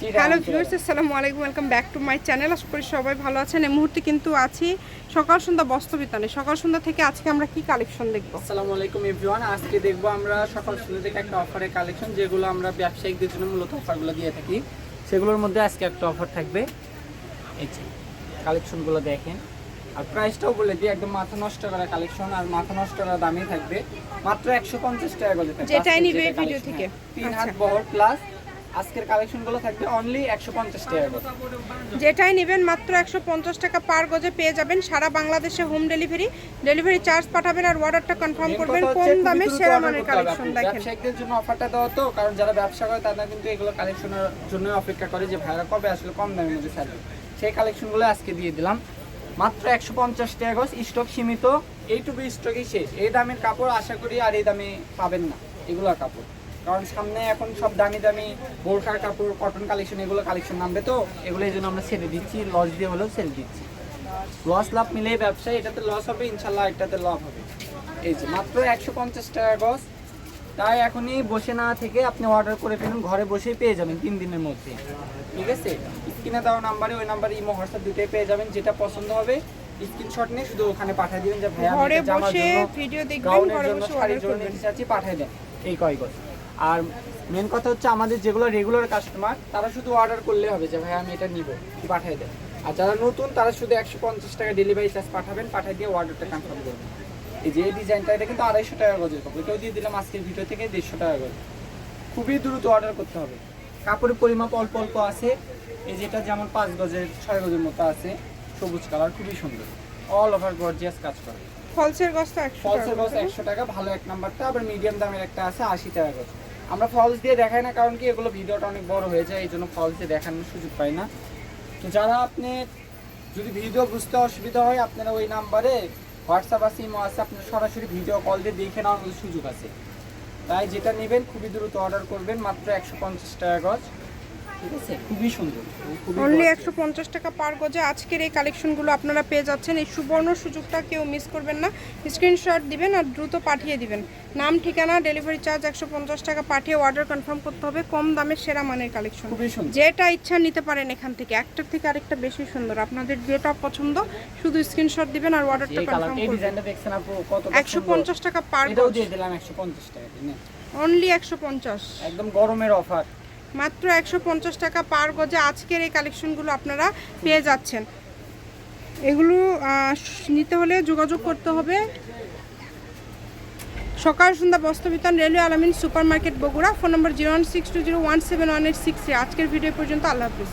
Hello viewers আসসালামু আলাইকুম welcome back to my channel. আশা করি সবাই ভালো আছেন। এই মুহূর্তে কিন্তু আছি সকাল সন্ধ্যা বস্ত্রবিতানে সকাল সন্ধ্যা থেকে আজকে আমরা কি কালেকশন দেখব? আসসালামু আলাইকুম এভরিওয়ান আজকে দেখব আমরা সকাল সন্ধ্যা থেকে একটা অফারের কালেকশন যেগুলো আমরা ব্যবসায়িকদের জন্য মূলত অফারগুলো দিয়ে থাকি। সেগুলোর মধ্যে আজকে একটা অফার থাকবে। এই যে কালেকশনগুলো দেখেন। আর প্রাইসটাও বলে দিই একদম মাথা নষ্ট করা কালেকশন আর মাথা নষ্ট করা দামই থাকবে। মাত্র একশো পঞ্চাশ টাকা করে যেটাই নিবে ভিডিও থেকে। হ্যাঁ। তিন আচ্ছা। হাত বহর প্লাস আজকের কালেকশনগুলো থাকবে অনলি একশো পঞ্চাশ টাকা যেটাই নেবেন মাত্র একশো পঞ্চাশ টাকা পার গজে পেয়ে যাবেন সারা বাংলাদেশে হোম ডেলিভারি ডেলিভারি চার্জ পাঠাবেন আর অর্ডারটা কনফার্ম করবেন কম দামে সেরা মানের কালেকশন দেখেন। জন্য অফারটা দেওয়া তো কারণ যারা ব্যবসা করে তারা কিন্তু এগুলো কালেকশনের জন্য অপেক্ষা করে যে ভাইরা কবে আসলে কম দামের মধ্যে ছাড়বে। সেই কালেকশনগুলো আজকে দিয়ে দিলাম। মাত্র একশো পঞ্চাশ টাকা গজ স্টক সীমিত। এইটুকু স্টকই শেষ। এই দামের কাপড় আশা করি আর এই দামে পাবেন না। এগুলো কাপড়। কারণ সামনে এখন সব দামি দামি বোরখার কাপড় কটন কালেকশন এগুলো কালেকশন নামবে তো এগুলো এই জন্য আমরা ছেড়ে দিচ্ছি লস দিয়ে হলেও ছেড়ে দিচ্ছি। লস লাভ মিলে ব্যবসায় এটাতে লস হবে ইনশাল্লাহ এটাতে লাভ হবে। এই যে মাত্র একশো পঞ্চাশ টাকা গজ তাই এখনই বসে না থেকে আপনি অর্ডার করে ফেলুন ঘরে বসেই পেয়ে যাবেন তিন দিনের মধ্যে। ঠিক আছে? স্ক্রিনে দেওয়া নাম্বারে ওই নাম্বারে ইমো হোয়াটসঅ্যাপ দুটোই পেয়ে যাবেন যেটা পছন্দ হবে স্ক্রিনশট নিয়ে শুধু ওখানে পাঠিয়ে দিবেন যে ভাইয়া ঘরে বসে ভিডিও দেখবেন ঘরে বসে অর্ডার করবেন। পাঠিয়ে দেন। এই কয় গজ আর মেন কথা হচ্ছে আমাদের যেগুলো রেগুলার কাস্টমার তারা শুধু অর্ডার করলে হবে যে ভাই আমি এটা নিব পাঠিয়ে দেন আর যারা নতুন তারা শুধু একশো পঞ্চাশ টাকা ডেলিভারি চার্জ পাঠাবেন পাঠিয়ে দিয়ে অর্ডারটা কনফার্ম করবেন। এই যে এই ডিজাইনটা এটা কিন্তু আড়াইশো টাকা গজের কাপড়। এটাও দিয়ে দিলাম আজকের ভিডিও থেকে দেড়শো টাকা গজ। খুবই দ্রুত অর্ডার করতে হবে। কাপড়ের পরিমাপ অল্প অল্প আছে। এই যেটা যেমন পাঁচ গজের ছয় গজের মতো আছে সবুজ কালার খুবই সুন্দর। অল ওভার গর্জিয়াস কাজ করে। ফলসের গজ তো একশো ফলসের গজ একশো টাকা ভালো এক নাম্বারটা আবার মিডিয়াম দামের একটা আছে আশি টাকা গজ। আমরা ফলস দিয়ে দেখাই না, কারণ কি এগুলো ভিডিওটা অনেক বড় হয়ে যায় এই জন্য ফলস দিয়ে দেখানোর সুযোগ পাই না। তো যারা আপনি যদি ভিডিও বুঝতে অসুবিধা হয়, আপনারা ওই নাম্বারে হোয়াটসঅ্যাপ আছে, ইমো আছে আপনার সরাসরি ভিডিও কল দিয়ে দেখে নেওয়ার সুযোগ আছে। তাই যেটা নেবেন, খুবই দ্রুত অর্ডার করবেন, মাত্র একশো পঞ্চাশ টাকা গজ। ঠিক আছে? খুবই সুন্দর। অনলি একশো পঞ্চাশ টাকা পার গজে আজকের এই কালেকশনগুলো আপনারা পেয়ে যাচ্ছেন। এই সুবর্ণ সুযোগটা কেউ মিস করবেন না। স্ক্রিনশট দিবেন আর দ্রুত পাঠিয়ে দিবেন। নাম ঠিকানা ডেলিভারি চার্জ একশো পঞ্চাশ টাকা পাঠিয়ে অর্ডার কনফার্ম করতে হবে। কম দামের সেরা মানের কালেকশন যেটা ইচ্ছা নিতে পারেন এখান থেকে। একটার থেকে আরেকটা বেশি সুন্দর। আপনাদের যেটা পছন্দ শুধু স্ক্রিনশট দিবেন আর অর্ডারটা কনফার্ম করবেন। একশো পঞ্চাশ টাকা পার গজ। দিয়ে দিলাম একশো পঞ্চাশ টাকা অনলি একশো পঞ্চাশ। একদম গরমের অফার মাত্র একশো পঞ্চাশ টাকা পার গজে আজকের এই কালেকশনগুলো আপনারা পেয়ে যাচ্ছেন। এগুলো নিতে হলে যোগাযোগ করতে হবে। Sakal Sandhya Bastrabitan railway Alamin super market Bogura, phone number zero one six two zero one seven one eight six আজকের ভিডিও পর্যন্ত আল্লাহ হাফিজ।